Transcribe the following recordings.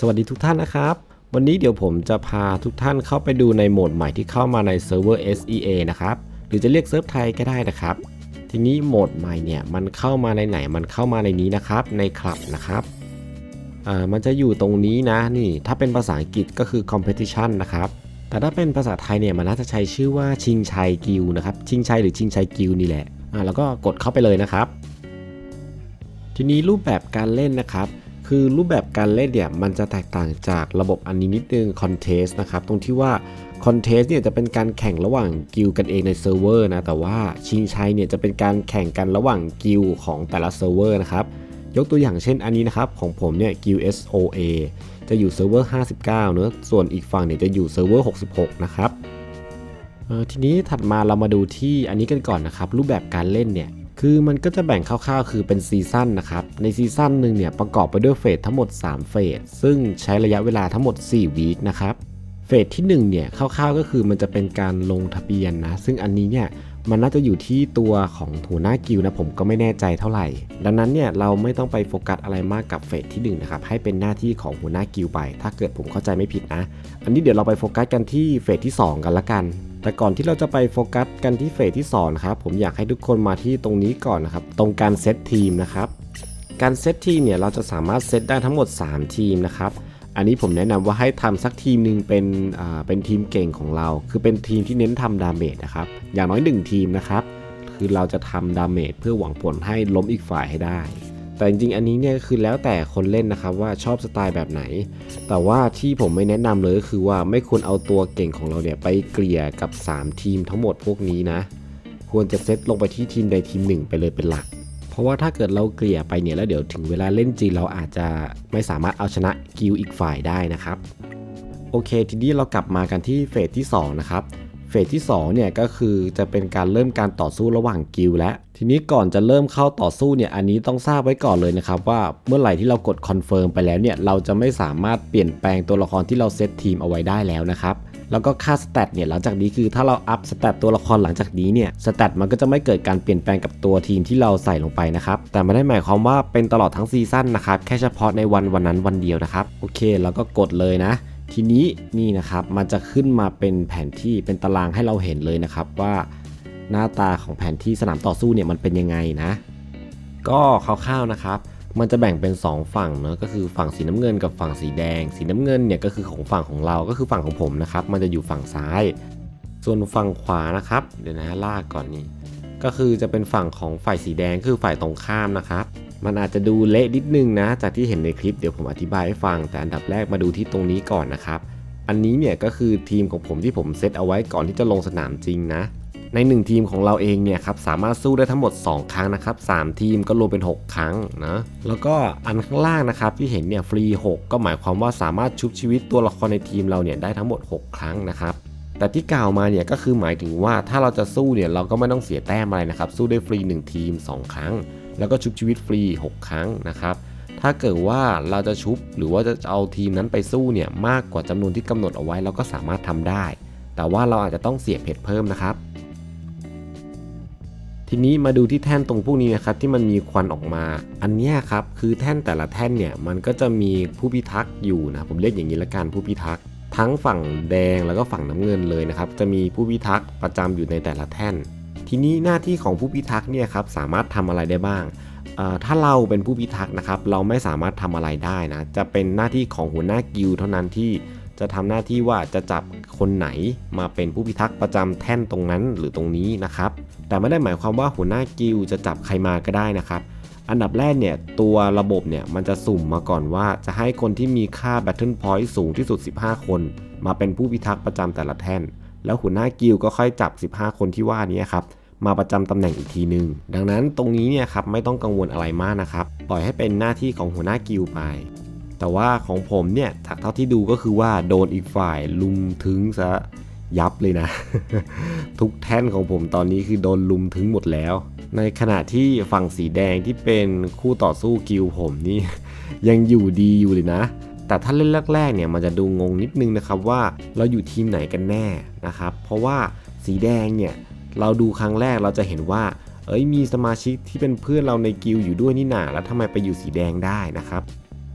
สวัสดีทุกท่านนะครับ วันนี้เดี๋ยวผมจะพาทุกท่านเข้าไปดูในโหมดใหม่ที่เข้ามาในเซิร์ฟเวอร์ SEA นะครับ หรือจะเรียกเซิร์ฟไทยก็ได้นะครับ ทีนี้โหมดใหม่เนี่ยมันเข้ามาในไหน มันเข้ามาในนี้นะครับ ในคลับนะครับ อ่า มันจะอยู่ตรงนี้นะนี่ ถ้าเป็นภาษาอังกฤษก็คือ competition นะครับ แต่ถ้าเป็นภาษาไทยเนี่ยมันน่าจะใช้ชื่อว่าชิงชัยกิลนะครับ ชิงชัยหรือชิงชัยกิลนี่แหละ อ่า แล้วก็กดเข้าไปเลยนะครับ ทีนี้รูปแบบการเล่นนะครับ คือรูปแบบการเล่นเนี่ยมันจะแตกต่างจากระบบอันนี้นิดนึง Contest นะครับตรงที่ว่า Contest เนี่ยจะเป็นการแข่งระหว่างกิลกันเองในเซิร์ฟเวอร์นะแต่ว่าชิงชัยเนี่ยจะเป็นการแข่งกันระหว่างกิลของแต่ละเซิร์ฟเวอร์นะครับยกตัวอย่างเช่นอันนี้นะครับของผมเนี่ยกิล SOA จะอยู่เซิร์ฟเวอร์ 59เนอะส่วนอีกฝั่งเนี่ยจะอยู่เซิร์ฟเวอร์ 66 นะครับทีนี้ถัดมาเรามาดูที่อันนี้กันก่อนนะครับรูปแบบการเล่นเนี่ย คือมันก็จะแบ่งคร่าวๆ คือเป็นซีซั่นนะครับ ในซีซั่นหนึ่งเนี่ยประกอบไปด้วยเฟสทั้งหมด 3 เฟส ซึ่งใช้ระยะเวลาทั้งหมด 4 วีคนะครับ เฟสที่1เนี่ยคร่าวๆ ก็คือมันจะเป็นการลงทะเบียนนะ ซึ่งอันนี้เนี่ย มันน่าจะอยู่ที่ตัวของหัวหน้ากิลนะผมก็ไม่แน่ใจเท่าไหร่ ดังนั้นเนี่ยเราไม่ต้องไปโฟกัสอะไรมากกับเฟสที่1นะครับให้เป็นหน้าที่ของหัวหน้ากิลไป ถ้าเกิดผมเข้าใจไม่ผิดนะ อันนี้เดี๋ยวเราไปโฟกัสกันที่เฟสที่ 2 กันละกันแต่ก่อนที่เราจะไปโฟกัสกันที่เฟสที่2นะครับผมอยากให้ทุกคนมาที่ตรงนี้ก่อนนะครับ ตรงการเซตทีมนะครับ การเซตทีมเนี่ยเราจะสามารถเซตได้ทั้งหมด 3 ทีมนะครับ อันนี้ผมแนะนำว่าให้ทำสักทีมหนึ่งเป็นอ่าเป็นทีมเก่งของเรา คือเป็นทีมที่เน้นทำดาเมจนะครับ อย่างน้อย 1 ทีมนะครับ คือเราจะทำดาเมจเพื่อหวังผลให้ล้มอีกฝ่ายให้ได้ แต่จริงๆ อันนี้เนี่ยคือแล้วแต่คนเล่นนะครับว่าชอบสไตล์แบบไหน แต่ว่าที่ผมไม่แนะนำเลยก็คือว่าไม่ควรเอาตัวเก่งของเราเนี่ยไปเกลี่ยกับ 3 ทีมทั้งหมดพวกนี้นะ ควรจะเซตลงไปที่ทีมใดทีมหนึ่งไปเลยเป็นหลัก ราะว่าถ้าเกิดเราเกลี่ยไปเนี่ยแล้วเดี๋ยวถึงเวลาเล่นจริงเราอาจจะไม่สามารถเอาชนะกิลอีกฝ่ายได้นะครับโอเค ทีนี้เรากลับมากันที่เฟสที่2นะครับเฟสที่2เนี่ยก็คือจะเป็นการเริ่มการต่อสู้ระหว่างกิลแล้วทีนี้ก่อนจะเริ่มเข้าต่อสู้เนี่ยอันนี้ต้องทราบไว้ก่อนเลยนะครับว่าเมื่อไหร่ที่เรากดคอนเฟิร์มไปแล้วเนี่ยเราจะไม่สามารถเปลี่ยนแปลงตัวละครที่เราเซตทีมเอาไว้ได้แล้วนะครับ แล้วก็ค่าสแตทเนี่ยหลังจากนี้คือถ้าเราอัพสแตทตัวละครหลังจากนี้เนี่ยสแตทมันก็จะไม่เกิดการเปลี่ยนแปลงกับตัวทีมที่เราใส่ลงไปนะครับแต่ไม่ได้หมายความว่าเป็นตลอดทั้งซีซั่นนะครับแค่เฉพาะในวันวันนั้นวันเดียวนะครับโอเคเราก็กดเลยนะทีนี้นี่นะครับมันจะขึ้นมาเป็นแผนที่เป็นตารางให้เราเห็นเลยนะครับว่าหน้าตาของแผนที่สนามต่อสู้เนี่ยมันเป็นยังไงนะ ก็คร่าวๆนะครับ มันจะแบ่งเป็น 2 ฝั่งเนอะก็คือฝั่งสีน้ำเงินกับฝั่งสีแดง สีน้ำเงินเนี่ยก็คือของฝั่งของเราก็คือฝั่งของผมนะครับ มันจะอยู่ฝั่งซ้าย ส่วนฝั่งขวานะครับ เดี๋ยวนะลากก่อนนี่ก็คือจะเป็นฝั่งของฝ่ายสีแดงคือฝ่ายตรงข้ามนะครับ มันอาจจะดูเละนิดนึงนะ จากที่เห็นในคลิปเดี๋ยวผมอธิบายให้ฟัง แต่อันดับแรกมาดูที่ตรงนี้ก่อนนะครับ อันนี้เนี่ยก็คือทีมของผมที่ผมเซตเอาไว้ก่อนที่จะลงสนามจริงนะ ใน 1 ทีมของเราเองเนี่ยครับสามารถสู้ได้ทั้งหมด 2 ครั้งนะครับ3ทีมก็รวมเป็น 6 ครั้งนะแล้วก็อันข้างล่างนะครับที่เห็นเนี่ยฟรี 6 ก็หมายความว่าสามารถชุบชีวิตตัวละครในทีมเราเนี่ยได้ทั้งหมด 6 ครั้งนะครับแต่ที่กล่าวมาเนี่ยก็คือหมายถึงว่าถ้าเราจะสู้เนี่ยเราก็ไม่ต้องเสียแต้มอะไรนะครับสู้ได้ฟรี 1 ทีม 2 ครั้ง แล้วก็ชุบชีวิตฟรี 6 ครั้งนะครับถ้าเกิดว่าเราจะชุบหรือว่าจะเอาทีมนั้นไปสู้เนี่ยมากกว่าจำนวนที่กำหนดเอาไว้เราก็สามารถทำได้ แต่ว่าเราอาจจะต้องเสียเพชรเพิ่มนะครับ ทีนี้มาดูที่แท่นตรงพวกนี้นะครับที่มันมีควันออกมา อันนี้ครับคือแท่นแต่ละแท่นเนี่ยมันก็จะมีผู้พิทักษ์อยู่นะผมเรียกอย่างนี้ละกันผู้พิทักษ์ทั้งฝั่งแดงแล้วก็ฝั่งน้ำเงินเลยนะครับจะมีผู้พิทักษ์ประจำอยู่ในแต่ละแท่น ทีนี้หน้าที่ของผู้พิทักษ์เนี่ยครับสามารถทำอะไรได้บ้างถ้าเราเป็นผู้พิทักษ์นะครับเราไม่สามารถทำอะไรได้นะจะเป็นหน้าที่ของหัวหน้ากิลด์เท่านั้นที่ จะทำหน้าที่ว่าจะจับคนไหนมาเป็นผู้พิทักษ์ประจำแท่นตรงนั้นหรือตรงนี้นะครับ แต่ไม่ได้หมายความว่าหัวหน้ากิลจะจับใครมาก็ได้นะครับ อันดับแรกเนี่ยตัวระบบเนี่ยมันจะสุ่มมาก่อนว่าจะให้คนที่มีค่า Battle Point สูงที่สุด 15 คน มาเป็นผู้พิทักษ์ประจำแต่ละแท่น แล้วหัวหน้ากิลก็ค่อยจับ 15 คนที่ว่านี้ครับมาประจำตำแหน่งอีกทีหนึ่งดังนั้นตรงนี้เนี่ยครับไม่ต้องกังวลอะไรมากนะครับ ปล่อยให้เป็นหน้าที่ของหัวหน้ากิลไป แต่ว่าของผมเนี่ยจากเท่าที่ดูก็คือว่าโดนอีกฝ่ายลุมถึงซะยับเลยนะ ทุกแท่นของผมตอนนี้คือโดนลุมถึงหมดแล้ว ในขณะที่ฝั่งสีแดงที่เป็นคู่ต่อสู้กิลผมนี่ ยังอยู่ดีอยู่เลยนะ แต่ถ้าเล่นแรกๆเนี่ยมันจะดูงงนิดนึงนะครับว่าเราอยู่ทีมไหนกันแน่นะครับ เพราะว่าสีแดงเนี่ยเราดูครั้งแรกเราจะเห็นว่าเอ้ยมีสมาชิกที่เป็นเพื่อนเราในกิลอยู่ด้วยนี่หนาแล้วทำไมไปอยู่สีแดงได้นะครับ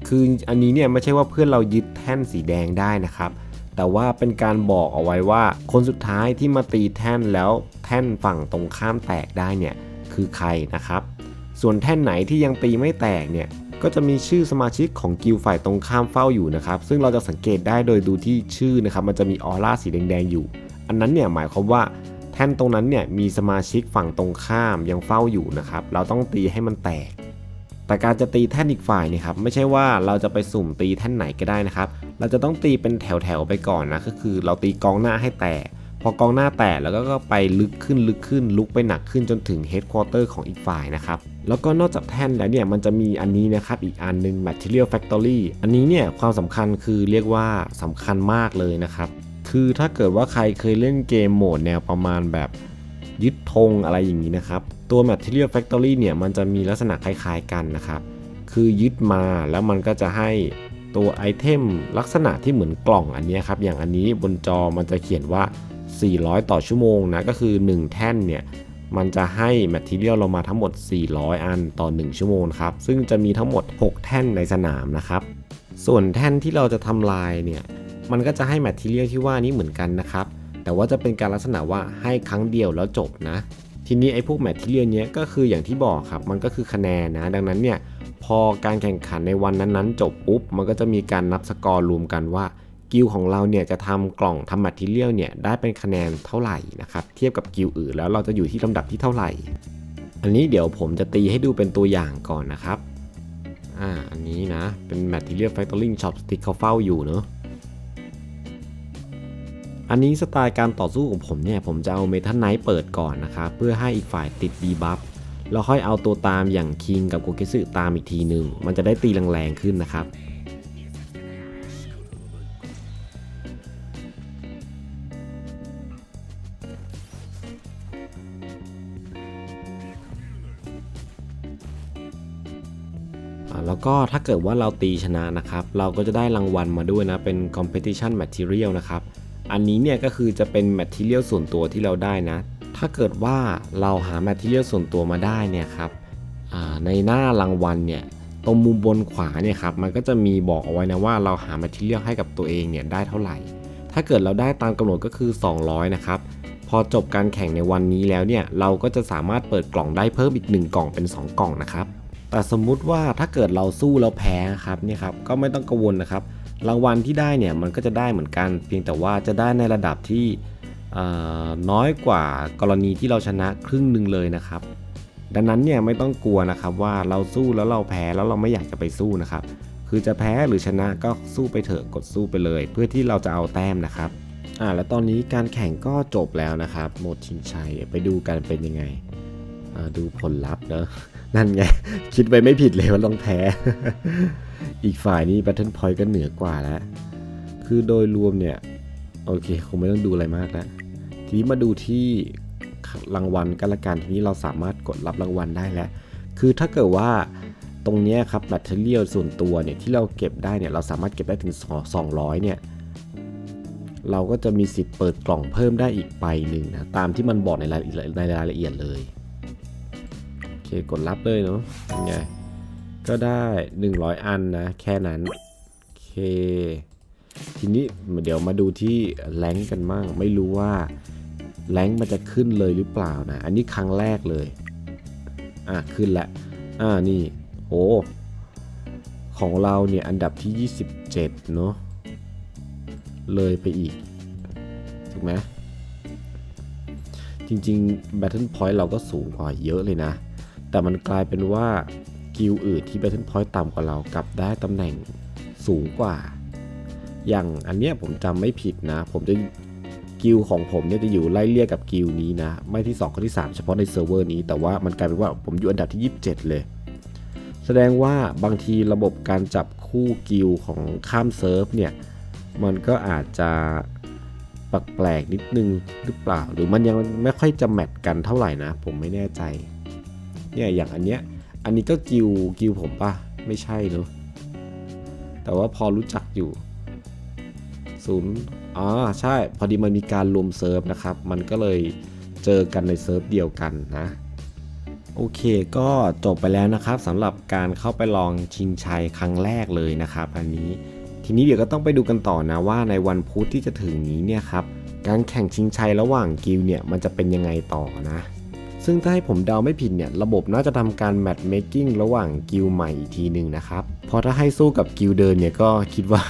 คืออันนี้เนี่ยไม่ใช่ว่าเพื่อนเรายึดแท่นสีแดงได้นะครับ แต่ว่าเป็นการบอกเอาไว้ว่า คนสุดท้ายที่มาตีแท่นแล้วแท่นฝั่งตรงข้ามแตกได้เนี่ยคือใครนะครับ ส่วนแท่นไหนที่ยังตีไม่แตกเนี่ยก็จะมีชื่อสมาชิกของกิลฝ่ายตรงข้ามเฝ้าอยู่นะครับ ซึ่งเราจะสังเกตได้โดยดูที่ชื่อนะครับ มันจะมีออร่าสีแดงๆอยู่ อันนั้นเนี่ยหมายความว่าแท่นตรงนั้นเนี่ยมีสมาชิกฝั่งตรงข้ามยังเฝ้าอยู่นะครับ เราต้องตีให้มันแตก แต่การจะตีแท่นอีกฝ่ายเนี่ยครับไม่ใช่ว่าเราจะไปสุ่มตีแท่นไหนก็ได้นะครับ เราจะต้องตีเป็นแถวๆไปก่อนนะก็คือเราตีกองหน้าให้แตกพอกองหน้าแตกแล้วก็ไปลึกขึ้นลึกขึ้น ลุกไปหนักขึ้นจนถึงเฮดควอเตอร์ของอีกฝ่ายนะครับ แล้วก็นอกจากแท่นแล้วเนี่ยมันจะมีอันนี้นะครับ อีกอันหนึง Material Factory อันนี้เนี่ยความสำคัญคือเรียกว่าสำคัญมากเลยนะครับ คือถ้าเกิดว่าใครเคยเล่นเกมโหมดแนวประมาณแบบยึดธงอะไรอย่างนี้นะครับ ตัว Material Factory เนี่ยมันจะมีลักษณะคล้ายๆกันนะครับ คือยึดมาแล้วมันก็จะให้ตัวไอเทมลักษณะที่เหมือนกล่องอันนี้ครับ อย่างอันนี้บนจอมันจะเขียนว่า 400 ต่อชั่วโมงนะ ก็คือ 1 แท่นเนี่ยมันจะให้แมทเทียลเรามาทั้งหมด 400 อันต่อ 1 ชั่วโมงครับ ซึ่งจะมีทั้งหมด 6 แท่นในสนามนะครับ ส่วนแท่นที่เราจะทำลายเนี่ย มันก็จะให้แมทเทียลที่ว่านี้เหมือนกันนะครับ แต่ว่าจะเป็นการลักษณะว่าให้ครั้งเดียวแล้วจบนะ ทีนี้ไอ้พวกแมทเทียลเนี้ยก็คืออย่างที่บอกครับ มันก็คือคะแนนนะ ดังนั้นเนี่ยพอการแข่งขันในวันนั้นๆ จบปุ๊บ มันก็จะมีการนับสกอร์รวมกันว่ากิลของเราเนี่ยจะทำกล่องทำแมทเทียลเนี่ยได้เป็นคะแนนเท่าไหร่นะครับเทียบกับกิลอื่นแล้วเราจะอยู่ที่ลำดับที่เท่าไหร่ อันนี้เดี๋ยวผมจะตีให้ดูเป็นตัวอย่างก่อนนะครับอ่าอันนี้นะเป็น Material Factoring Shop Stick เขาเฝ้าอยู่เนอะ อันนี้สไตล์การต่อสู้ของผมเนี่ยผมจะเอาเมทัลไนท์เปิดก่อนนะครับเพื่อให้อีกฝ่ายติดดีบัฟแล้วค่อยเอาตัวตามอย่างคิงกับโกเกสึตามอีกทีหนึ่งมันจะได้ตีแรงๆขึ้นนะครับแล้วก็ถ้าเกิดว่าเราตีชนะนะครับ เราก็จะได้รางวัลมาด้วยนะ เป็น competition material นะครับ อันนี้เนี่ยก็คือจะเป็น material ส่วนตัวที่เราได้นะ ถ้าเกิดว่าเราหา material ส่วนตัวมาได้เนี่ยครับในหน้ารางวัลเนี่ยตรงมุมบนขวาเนี่ยครับมันก็จะมีบอกเอาไว้นะว่าเราหา material ให้กับตัวเองเนี่ยได้เท่าไหร่ ถ้าเกิดเราได้ตามกำหนดก็คือ 200 นะครับพอจบการแข่งในวันนี้แล้วเนี่ยเราก็จะสามารถเปิดกล่องได้เพิ่มอีก 1 กล่องเป็น 2 กล่องนะครับแต่สมมุติว่าถ้าเกิดเราสู้เราแพ้ครับเนี่ยครับก็ไม่ต้องกังวลนะครับ รางวัลที่ได้เนี่ยมันก็จะได้เหมือนกัน เพียงแต่ว่าจะได้ในระดับที่น้อยกว่ากรณีที่เราชนะครึ่งหนึ่งเลยนะครับ ดังนั้นเนี่ยไม่ต้องกลัวนะครับว่าเราสู้แล้วเราแพ้แล้วเราไม่อยากจะไปสู้นะครับ คือจะแพ้หรือชนะก็สู้ไปเถอะกดสู้ไปเลย เพื่อที่เราจะเอาแต้มนะครับอ่าแล้วตอนนี้การแข่งก็จบแล้วนะครับโหมดชิงชัยไปดูกันเป็นยังไงอ่าดูผลลัพธ์เนอะนั่นไงคิดไปไม่ผิดเลยว่าต้องแพ้ อีกฝ่ายนี้ Battle Point ก็เหนือกว่าแล้ว คือโดยรวมเนี่ย โอเค คงไม่ต้องดูอะไรมากแล้ว ทีนี้มาดูที่รางวัลกันละกันทีนี้เราสามารถกดรับรางวัลได้แล้ว คือถ้าเกิดว่าตรงนี้ครับแมทเทียลส่วนตัวเนี่ยที่เราเก็บได้เนี่ยเราสามารถเก็บได้ถึง 200 เนี่ย เราก็จะมีสิทธิ์เปิดกล่องเพิ่มได้อีกใบหนึ่งนะตามที่มันบอกในรายละเอียดในรายละเอียดเลย โอเคกดรับเลยเนาะเป็นไง ก็ได้ 100 อันนะ แค่นั้น โอเค ทีนี้เดี๋ยวมาดูที่แรงกันมั่ง ไม่รู้ว่าแรงมันจะขึ้นเลยหรือเปล่านะ อันนี้ครั้งแรกเลย อะ ขึ้นล้วอ่า นี่ โอ้ ของเราเนี่ยอันดับที่ 27 เนาะ เลยไปอีก ถูกไหมจริงๆ Battle Point เราก็สูงกว่าเยอะเลยนะ แต่มันกลายเป็นว่า กิลอื่นที่ Battle Point ต่ำกว่าเรากลับได้ตำแหน่งสูงกว่า อย่างอันเนี้ยผมจำไม่ผิดนะ ผมจะกิลของผมเนี่ยจะอยู่ไล่เลี่ยกับกิลนี้นะ ไม่ที่2ก็ที่ 3 เฉพาะในเซิร์ฟเวอร์นี้ แต่ว่ามันกลายเป็นว่าผมอยู่อันดับที่ 27 เลย แสดงว่าบางทีระบบการจับคู่กิลของข้ามเซิร์ฟเนี่ย มันก็อาจจะแปลกๆนิดนึงหรือเปล่า หรือมันยังไม่ค่อยจะแมทกันเท่าไหร่นะ ผมไม่แน่ใจ เนี่ยอย่างอันเนี้ย อันนี้ก็กิลกิลผมปะไม่ใช่เนอะแต่ว่าพอรู้จักอยู่ศูนย์อ๋อใช่ พอดีมันมีการรวมเซิร์ฟนะครับ มันก็เลยเจอกันในเซิร์ฟเดียวกันนะ โอเคก็จบไปแล้วนะครับสำหรับการเข้าไปลองชิงชัยครั้งแรกเลยนะครับ อันนี้ทีนี้เดี๋ยวก็ต้องไปดูกันต่อนะว่าในวันพุธที่จะถึงนี้เนี่ยครับการแข่งชิงชัยระหว่างกิลเนี่ยมันจะเป็นยังไงต่อนะ ซึ่งถ้าให้ผมเดาไม่ผิดเนี่ย ระบบน่าจะทำการแมทเมคกิ้งระหว่างกิลใหม่อีกทีหนึ่งนะครับ เพราะถ้าให้สู้กับกิลเดินเนี่ยก็คิดว่า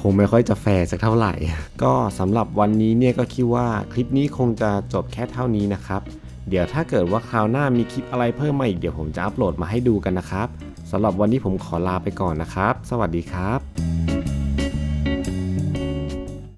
คงไม่ค่อยจะแฟร์สักเท่าไหร่ ก็สำหรับวันนี้เนี่ยก็คิดว่าคลิปนี้คงจะจบแค่เท่านี้นะครับ เดี๋ยวถ้าเกิดว่าคราวหน้ามีคลิปอะไรเพิ่มมาอีกเดี๋ยวผมจะอัปโหลดมาให้ดูกันนะครับสำหรับวันนี้ผมขอลาไปก่อนนะครับ สวัสดีครับ